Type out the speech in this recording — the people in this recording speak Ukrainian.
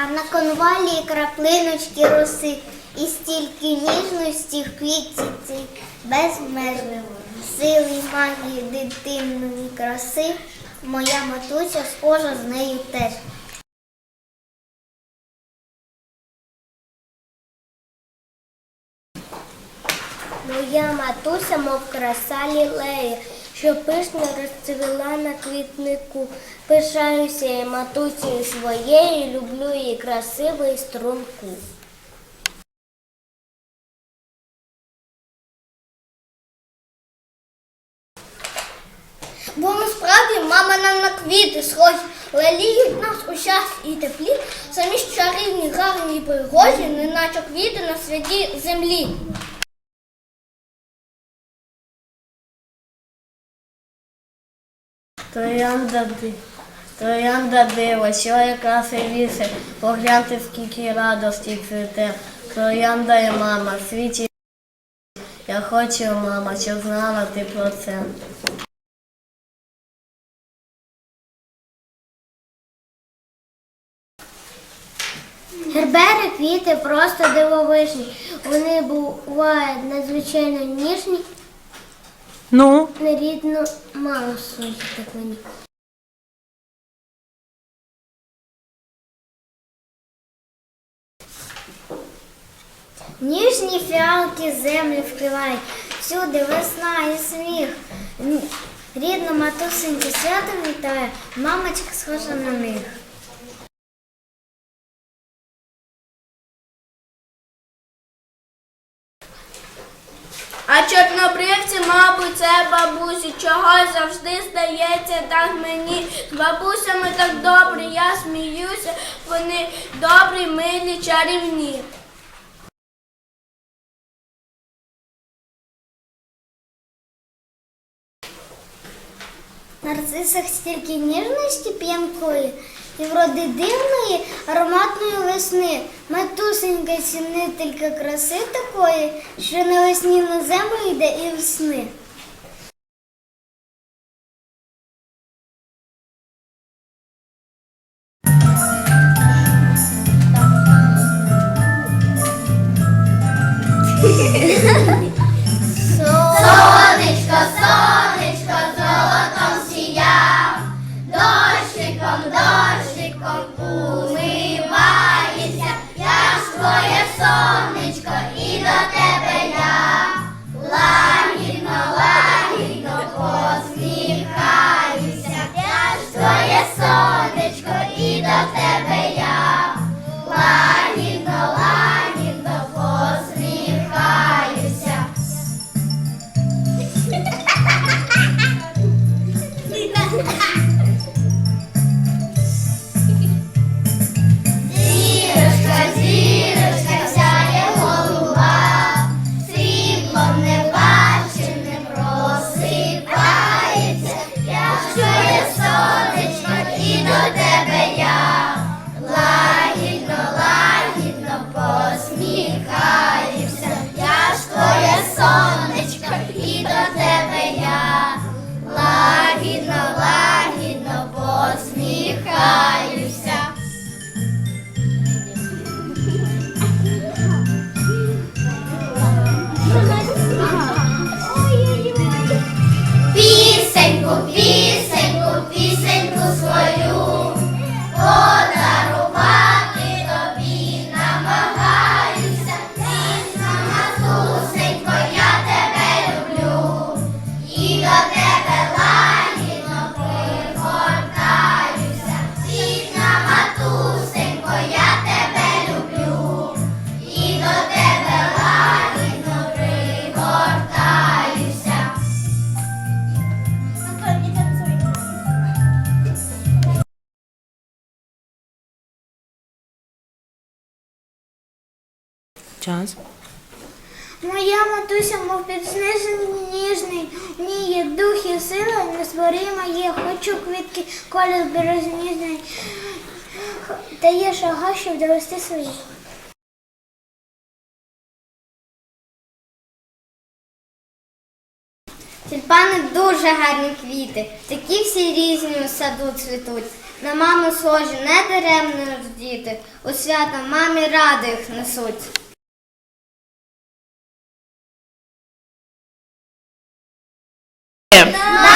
А на конвалі краплиночки роси, і стільки ніжності в квітці цій безмежно. Сили магії дитинної краси, моя матуся схожа з нею теж. Моя матуся, мов краса лілея, що пишно розцвіла на квітнику. Пишаюся я матусею своєю, люблю її красиву і струнку. Бо насправді мама нам на квіти схожі, леліють нас у щас і теплі, самі ж чарівні, гарні і пригожі, неначе квіти на святій землі. Троянда, троянда диво, що якраз і вісе, погляньте, скільки радості цвіте. Троянда і мама, світі. Я хочу, мама, щоб знала ти про це. Гербери квіти просто дивовижні. Вони бувають надзвичайно ніжні, Ну, нерідну маму свою так мені. Ніжні фіалки землю вкривають, всюди весна і сміх. Рідну матусеньку святом вітає, мамочка схожа на них. А чорнобривці, мабуть, це бабусі, чого завжди здається так мені. З бабусями так добре, я сміюся, вони добрі, милі, чарівні. Нарцисах стільки ніжності п'янкої і вроди дивної ароматної весни. Матусенька цінителька краси такої, що навесні на землю йде і в сни. Сонечко, дощиком, дощиком умивається, час. Моя матуся, мов підснежений ніжний, в ній є дух і сила, незборима є. Хочу квітки колір березніжний, та є шага, щоб довести своїх. Тюльпани дуже гарні квіти, такі всі різні у саду цвітуть. На маму схожі не даремно діти, у свята мамі ради їх несуть. No.